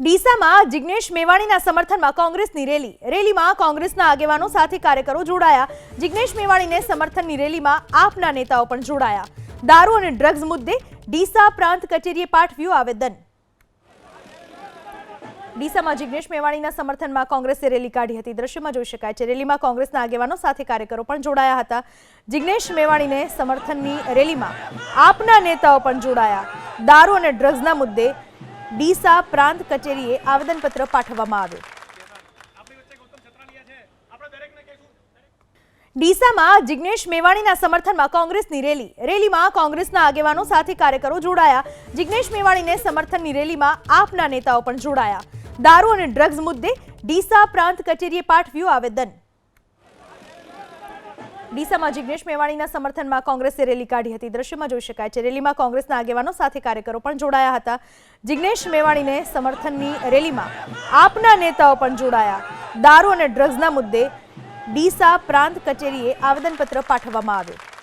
ડીસામાં જિગ્નેશ મેવાણીના સમર્થનમાં કોંગ્રેસની રેલી. રેલીમાં કોંગ્રેસના આગેવાનો સાથે કાર્યકરો જોડાયા. જિગ્નેશ મેવાણીને સમર્થનની રેલીમાં આપના નેતાઓ પણ જોડાયા. દારૂ અને ડ્રગ્સ મુદ્દે ડીસા પ્રાંત કચેરીએ પાઠવ્યું આવેદન. ડીસામાં જિગ્નેશ મેવાણીના સમર્થનમાં કોંગ્રેસે રેલી કાઢી હતી. દ્રશ્યમાં જોઈ શકાય છે, રેલીમાં કોંગ્રેસના આગેવાનો સાથે કાર્યકરો પણ જોડાયા હતા. જિગ્નેશ મેવાણીને સમર્થનની રેલીમાં આપના નેતાઓ પણ જોડાયા. દારૂ અને ડ્રગ્સના મુદ્દે ડીસા પ્રાંત કચેરીએ આવેદનપત્ર પાઠવવામાં આવ્યું. ડીસામાં જિગ્નેશ મેવાણીના સમર્થનમાં કોંગ્રેસની રેલી. રેલીમાં કોંગ્રેસના આગેવાનો સાથે કાર્યકરો જોડાયા. જિગ્નેશ મેવાણીને સમર્થનની રેલીમાં આપના નેતાઓ પણ જોડાયા. દારૂ અને ડ્રગ્સ મુદ્દે ડીસા પ્રાંત કચેરીએ પાઠવ્યું આવેદન. ડીસામાં જિગ્નેશ મેવાણીના સમર્થનમાં કોંગ્રેસે રેલી કાઢી હતી. દ્રશ્યમાં જોઈ શકાય છે, રેલીમાં કોંગ્રેસના આગેવાનો સાથે કાર્યકરો પણ જોડાયા હતા. જિગ્નેશ મેવાણીને સમર્થનની રેલીમાં આપના નેતાઓ પણ જોડાયા. દારૂ અને ડ્રગ્સના મુદ્દે ડીસા પ્રાંત કચેરીએ આવેદનપત્ર પાઠવવામાં આવ્યું.